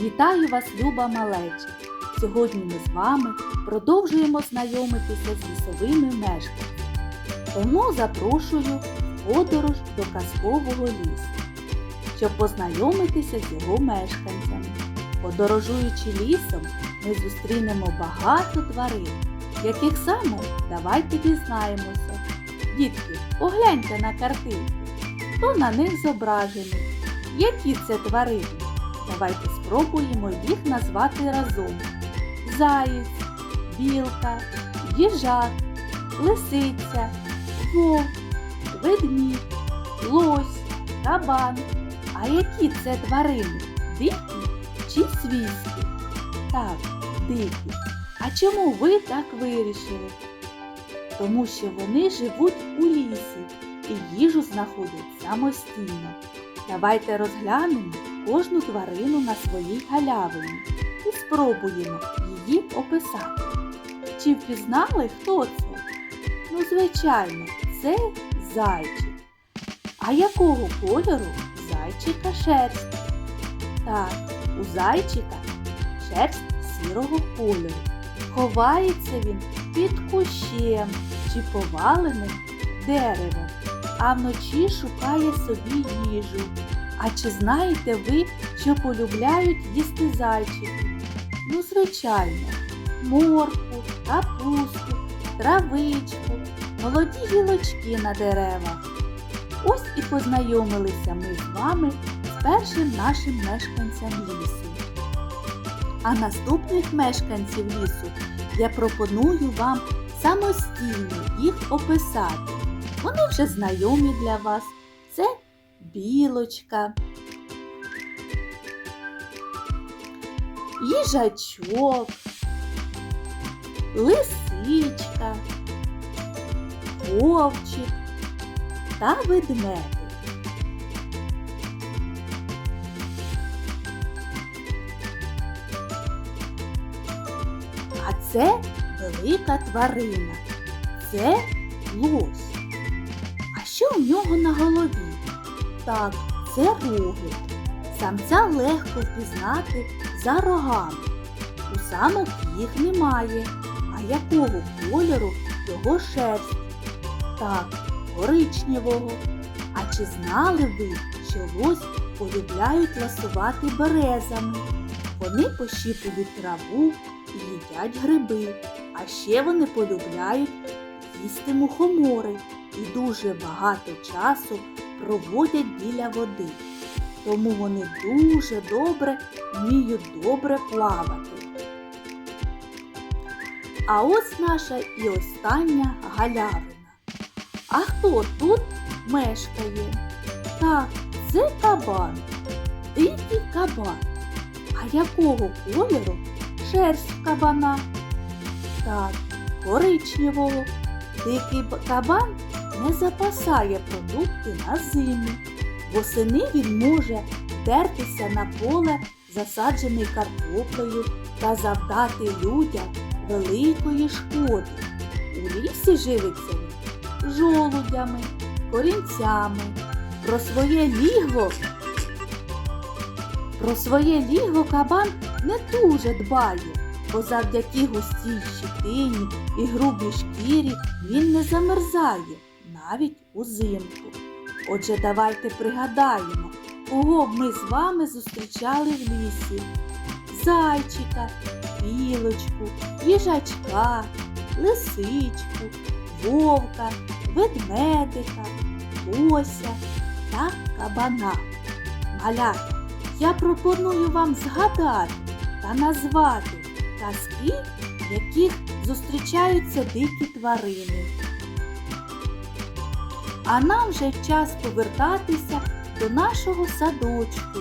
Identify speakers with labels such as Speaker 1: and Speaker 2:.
Speaker 1: Вітаю вас, люба малеча! Сьогодні ми з вами продовжуємо знайомитися з лісовими мешканцями. Тому запрошую в подорож до казкового лісу, щоб познайомитися з його мешканцями. Подорожуючи лісом, ми зустрінемо багато тварин, яких саме давайте дізнаємося. Дітки, погляньте на картинки, хто на них зображений, які це тварини. Давайте спробуємо їх назвати разом. Заєць, білка, їжак, лисиця, вовк, ведмідь, лось, кабан. А які це тварини? Дикі чи свійські? Так, дикі. А чому ви так вирішили? Тому що вони живуть у лісі і їжу знаходять самостійно. Давайте розглянемо кожну тварину на своїй галявині і спробуємо її описати. Чи впізнали, хто це? Ну, звичайно, це зайчик. А якого кольору зайчика шерсть? Так, у зайчика шерсть сірого кольору. Ховається він під кущем чи поваленим деревом, а вночі шукає собі їжу. А чи знаєте ви, що полюбляють їсти зайчики? Ну, звичайно, морку, капусту, травичку, молоді гілочки на деревах. Ось і познайомилися ми з вами з першим нашим мешканцем лісу. А наступних мешканців лісу я пропоную вам самостійно їх описати. Вони вже знайомі для вас. Це білочка, їжачок, лисичка, вовчик та ведмедик. А це велика тварина. Це лось. А що у нього на голові? Так, це роги. Самця легко впізнати за рогами. У самок їх немає. А якого кольору його шерсть? Так, коричневого. А чи знали ви, що лось полюбляють ласувати березами? Вони пощіпують траву і їдять гриби. А ще вони полюбляють їсти мухомори і дуже багато часу проводять біля води. Тому вони дуже добре вміють добре плавати. А ось наша і остання галявина. А хто тут мешкає? Так, це кабан, дикий кабан. А якого кольору шерсть кабана? Так, коричневого. Дикий кабан не запасає продукти на зиму. Восени він може вдертися на поле, засаджений картоплею та завдати людям великої шкоди. У лісі живиться він жолудями, корінцями. Про своє лігво про своє лігво кабан не дуже дбає, бо завдяки густій щитині і грубій шкірі він не замерзає навіть узимку. Отже, давайте пригадаємо, кого б ми з вами зустрічали в лісі. Зайчика, білочку, їжачка, лисичку, вовка, ведмедика, лося та кабана. Малята, я пропоную вам згадати та назвати казки, в яких зустрічаються дикі тварини. А нам вже час повертатися до нашого садочку.